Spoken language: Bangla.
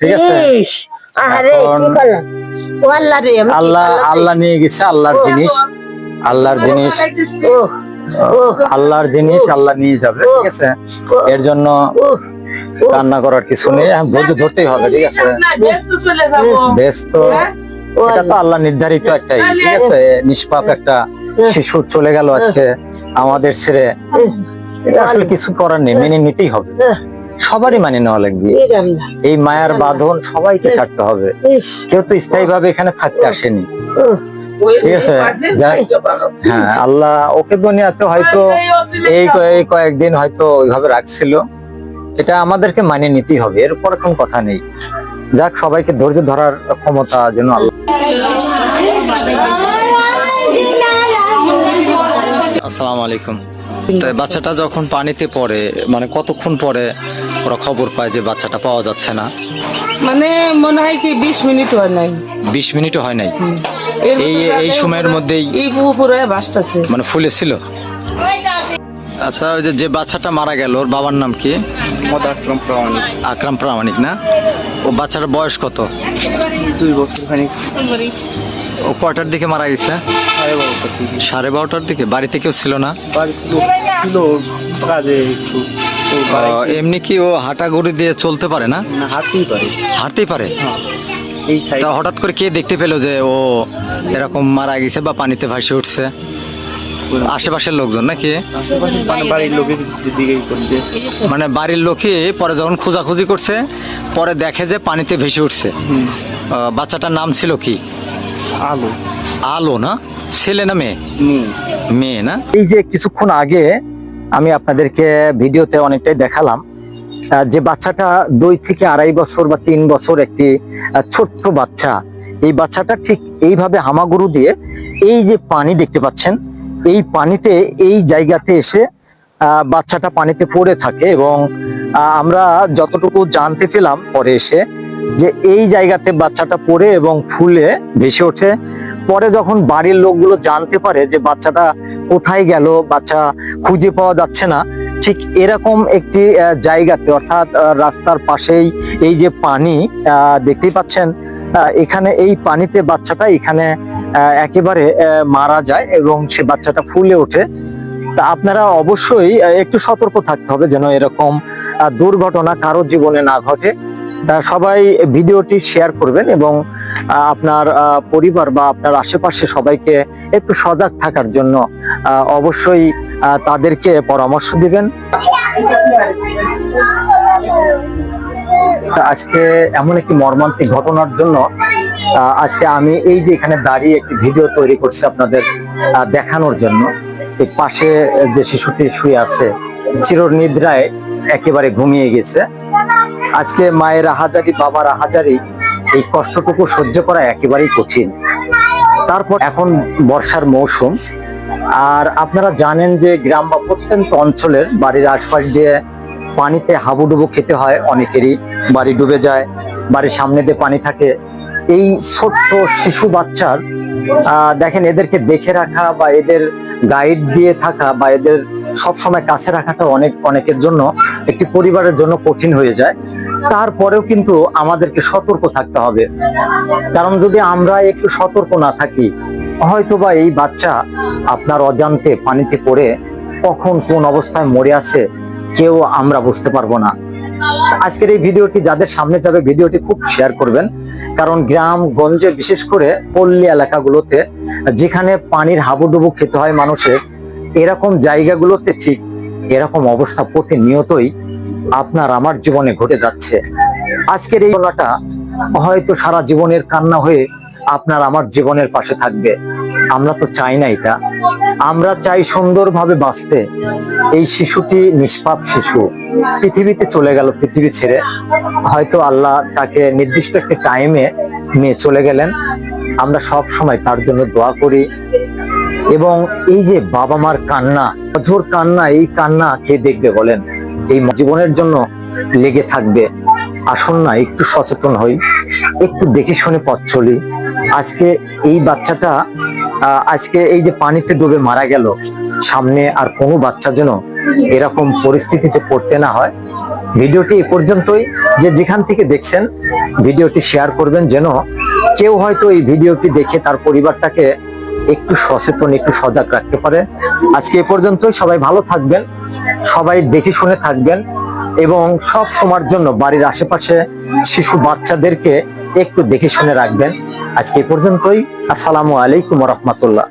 ঠিক আছে? আল্লাহ আল্লাহ নিয়ে গেছে আল্লাহর জিনিস। আল্লাহর জিনিস। আল্লাহর জিনিস আল্লাহ নিয়ে যাবে ঠিক আছে? এর জন্য ও কান্না করার কিছু নেই। হ্যাঁ, ধৈর্য ধরতেই হবে ঠিক আছে? চলে যাব। বেশ তো এটা তো আল্লাহ। নির্ধারিত একটাই ঠিক আছে? নিষ্পাপ একটা শিশু চলে গেল আজকে আমাদের ছেড়ে। এটা আসলে কিছু করার নেই মেনে নিতেই হবে। সবারই মানে নেওয়া লাগবে। এই মায়ার বাঁধন সবাইকে ছাড়তে হবে। কেউ তো স্থায়ী ভাবে এখানে থাকতে আসেনি। ঠিক আছে, হ্যাঁ আল্লাহ ওকে দুনিয়াতে হয়তো এই কয়েকদিন হয়তো ওইভাবে রাখছিল। এটা আমাদেরকে মানে নিতেই হবে। এর উপর কোনো কথা নেই। যাক সবাইকে ধৈর্য ধরার ক্ষমতা যেন আল্লাহ আসসালামু আলাইকুম। বাচ্চাটা যখন পানিতে পড়ে মানে কতক্ষণ পরে ওরা খবর পায় যে বাচ্চাটা পাওয়া যাচ্ছে না? মানে মনে হয় কি বিশ মিনিট হয় নাই। বিশ মিনিটও হয় নাই? এর এই এই সময়ের মধ্যেই এই পুকুরে ভাসতেছে। মানে ফুলে ছিল আচ্ছা ওই যে যে বাচ্চাটা মারা গেল ওর বাবার নাম কি? আকরাম প্রামাণিক। আকরাম প্রামাণিক না? ও বাচ্চাটার বয়স কত? দুই বছর খানিক। ও কয়টার দিকে মারা গেছে? সাড়ে বারোটার দিকে। বাড়িতে কেউ ছিল না? এমনি কি ও হাঁটাগুড়ি দিয়ে চলতে পারে না? হাঁটতেই পারে। হাঁটতেই পারে? হ্যাঁ তা হঠাৎ করে কে দেখতে পেল যে ও এরকম মারা গেছে বা পানিতে ভাসে উঠছে? আশেপাশের লোকজন নাকি? মানে মানে বাড়ির লোকই পরে যখন খোঁজাখুঁজি করছে পরে দেখে যে পানিতে ভেসে উঠছে। বাচ্চাটার নাম ছিল কি? আলো। আলো না? ছেলে না মেয়ে? মেয়ে। না? এই যে কিছুক্ষণ আগে আমি আপনাদেরকে ভিডিওতে অনেকটাই দেখালাম যে বাচ্চাটা দুই থেকে আড়াই বছর বা তিন বছর একটি ছোট্ট বাচ্চা। এই বাচ্চাটা ঠিক এইভাবে হামাগুরু দিয়ে এই যে পানি দেখতে পাচ্ছেন এই পানিতে এই জায়গাতে এসে বাচ্চাটা পানিতে পড়ে থাকে এবং আমরা যতটুকু জানতে পেলাম পরে এসে যে এই জায়গাতে বাচ্চাটা পড়ে এবং ফুলে ভেসে ওঠে। পরে যখন বাড়ির লোকগুলো জানতে পারে যে বাচ্চাটা কোথায় গেল, বাচ্চা খুঁজে পাওয়া যাচ্ছে না, ঠিক এরকম একটি জায়গাতে অর্থাৎ রাস্তার পাশেই এই যে পানি দেখতেই পাচ্ছেন এখানে এই পানিতে বাচ্চাটা এখানে একেবারে মারা যায় এবং সে বাচ্চাটা ফুলে ওঠে। তা আপনারা অবশ্যই একটু সতর্ক থাকতে হবে যেন এরকম দুর্ঘটনা কারও জীবনে না ঘটে। সবাই ভিডিওটি শেয়ার করবেন এবং আপনার পরিবার বা আপনার আশেপাশে সবাইকে একটু সজাগ থাকার জন্য অবশ্যই তাদেরকে পরামর্শ দিবেন। আজকে এমন একটি মর্মান্তিক ঘটনার জন্য আজকে আমি এই যে এখানে দাঁড়িয়ে একটি ভিডিও তৈরি করছি আপনাদের দেখানোর জন্য পাশে যে শিশুটি শুয়ে আছে, চিরনিদ্রায় একেবারে ঘুমিয়ে গেছে। আজকে মায়ের হাজারি, বাবার হাজারি, এই কষ্টটুকু সহ্য করা একেবারেই কঠিন। তারপর এখন বর্ষার মৌসুম। আর আপনারা জানেন যে গ্রাম বা প্রত্যন্ত অঞ্চলের বাড়ির আশপাশ দিয়ে পানিতে হাবুডুবু খেতে হয় অনেকেরই। বাড়ি ডুবে যায়, বাড়ির সামনে দিয়ে পানি থাকে। এই ছোট্ট শিশু বাচ্চার দেখেন এদেরকে দেখে রাখা বা এদের গাইড দিয়ে থাকা বা এদের সবসময় কাছে রাখাটা অনেক, অনেকের জন্য একটি পরিবারের জন্য কঠিন হয়ে যায়। তারপরেও কিন্তু আমাদেরকে সতর্ক থাকতে হবে। কারণ যদি আমরা একটু সতর্ক না থাকি, হয়তোবা এই বাচ্চা আপনার অজান্তে পানিতে পড়ে কখন কোন অবস্থায় মরে আছে কেউ আমরা বুঝতে পারব না। আজকের এই ভিডিওটি যাদের সামনে যাবে, ভিডিওটি খুব শেয়ার করবেন। কারণ গ্রাম গঞ্জে বিশেষ করে পল্লী এলাকাগুলোতে যেখানে পানির হাবুডুবু খেতে হয় মানুষের এরকম জায়গাগুলোতে ঠিক এরকম অবস্থা প্রতিনিয়তই আপনার আমার জীবনে ঘটে যাচ্ছে। আজকের এই ঘটনাটা হয়তো সারা জীবনের কান্না হয়ে আপনার আমার জীবনের পাশে থাকবে। আমরা তো চাই না এটা। আমরা চাই সুন্দরভাবে বাঁচতে। এই শিশুটি নিষ্পাপ শিশু। পৃথিবীতে চলে গেল, পৃথিবী ছেড়ে। হয়তো আল্লাহ তাকে নির্দিষ্ট একটা টাইমে নিয়ে চলে গেলেন। আমরা সব সময় তার জন্য দোয়া করি। এবং এই যে বাবা মার কান্না অঝোর কান্না, এই কান্না কে দেখবে বলেন? এই জীবনের জন্য লেগে থাকবে। আসুন না, একটু সচেতন হই, একটু দেখে শুনে পথ চলি। আজকে এই বাচ্চাটা আজকে এই যে পানিতে ডুবে মারা গেল, সামনে আর কোনো বাচ্চা যেন এরকম পরিস্থিতিতে পড়তে না হয়। ভিডিওটি এ পর্যন্তই। যে যেখান থেকে দেখছেন, ভিডিওটি শেয়ার করবেন যেন কেউ হয়তো এই ভিডিওটি দেখে তার পরিবারটাকে একটু সচেতন, একটু সজাগ রাখতে পারে। আজকে এ পর্যন্ত সবাই ভালো থাকবেন, সবাই দেখে শুনে থাকবেন এবং সব সময়ের জন্য বাড়ির আশেপাশে শিশু বাচ্চাদেরকে একটু দেখে শুনে রাখবেন। আজকে এ পর্যন্তই, আসসালামু আলাইকুম রহমতুল্লাহ।